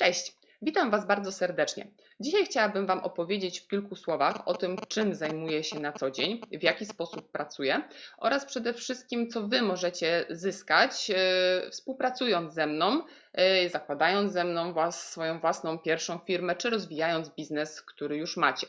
Cześć, witam Was bardzo serdecznie. Dzisiaj chciałabym Wam opowiedzieć w kilku słowach o tym, czym zajmuję się na co dzień, w jaki sposób pracuję oraz przede wszystkim, co Wy możecie zyskać e, współpracując ze mną, e, zakładając ze mną was, swoją własną pierwszą firmę, czy rozwijając biznes, który już macie.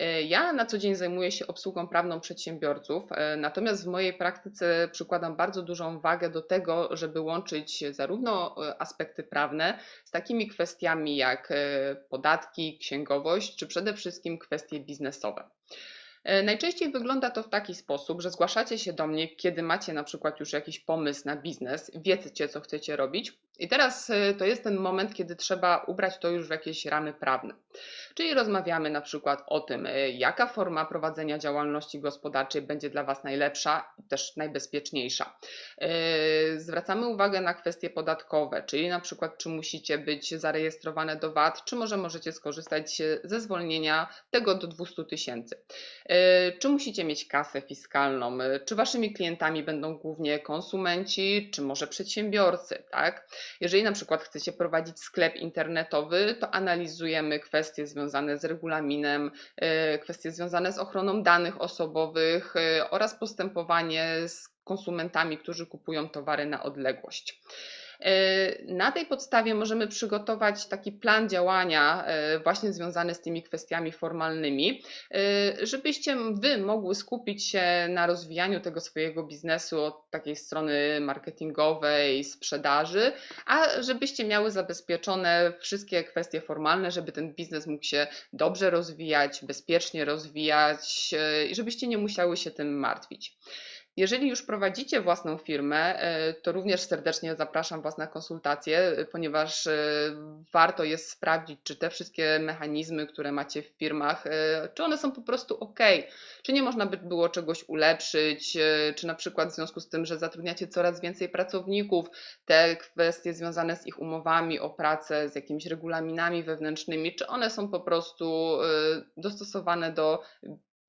E, Ja na co dzień zajmuję się obsługą prawną przedsiębiorców, e, natomiast w mojej praktyce przykładam bardzo dużą wagę do tego, żeby łączyć zarówno e, aspekty prawne z takimi kwestiami jak podatki, księgowość, czy przede wszystkim kwestie biznesowe. Najczęściej wygląda to w taki sposób, że zgłaszacie się do mnie, kiedy macie na przykład już jakiś pomysł na biznes, wiecie, co chcecie robić, i teraz e, to jest ten moment, kiedy trzeba ubrać to już w jakieś ramy prawne. Czyli rozmawiamy na przykład o tym, e, jaka forma prowadzenia działalności gospodarczej będzie dla Was najlepsza i też najbezpieczniejsza. E, Zwracamy uwagę na kwestie podatkowe, czyli na przykład, czy musicie być zarejestrowane do VAT, czy może możecie skorzystać ze zwolnienia tego do 200 tysięcy. Czy musicie mieć kasę fiskalną? Czy waszymi klientami będą głównie konsumenci, czy może przedsiębiorcy, tak? Jeżeli na przykład chcecie prowadzić sklep internetowy, to analizujemy kwestie związane z regulaminem, e, kwestie związane z ochroną danych osobowych e, oraz postępowanie z konsumentami, którzy kupują towary na odległość. E, Na tej podstawie możemy przygotować taki plan działania, e, właśnie związany z tymi kwestiami formalnymi, e, żebyście Wy mogły skupić się na rozwijaniu tego swojego biznesu od takiej strony marketingowej, sprzedaży, a żebyście miały zabezpieczone wszystkie kwestie formalne, żeby ten biznes mógł się dobrze rozwijać, bezpiecznie rozwijać i żebyście nie musiały się tym martwić. Jeżeli już prowadzicie własną firmę, e, to również serdecznie zapraszam Was na konsultacje, e, ponieważ e, warto jest sprawdzić, czy te wszystkie mechanizmy, które macie w firmach, czy one są po prostu ok, czy nie można by było czegoś ulepszyć, czy na przykład w związku z tym, że zatrudniacie coraz więcej pracowników, te kwestie związane z ich umowami o pracę, z jakimiś regulaminami wewnętrznymi, czy one są po prostu dostosowane do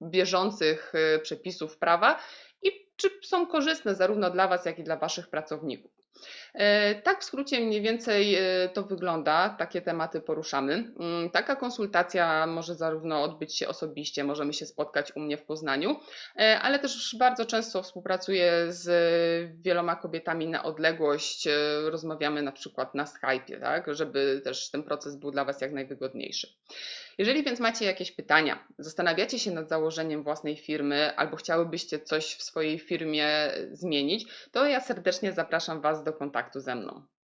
bieżących przepisów prawa? I czy są korzystne zarówno dla Was, jak i dla Waszych pracowników. E, Tak w skrócie mniej więcej e, to wygląda, takie tematy poruszamy. Mm, Taka konsultacja może zarówno odbyć się osobiście, możemy się spotkać u mnie w Poznaniu, e, ale też bardzo często współpracuję z wieloma kobietami na odległość. Rozmawiamy na przykład na Skype'ie, tak, żeby też ten proces był dla Was jak najwygodniejszy. Jeżeli więc macie jakieś pytania, zastanawiacie się nad założeniem własnej firmy albo chciałybyście coś w swojej firmie zmienić, to ja serdecznie zapraszam Was do kontaktu ze mną.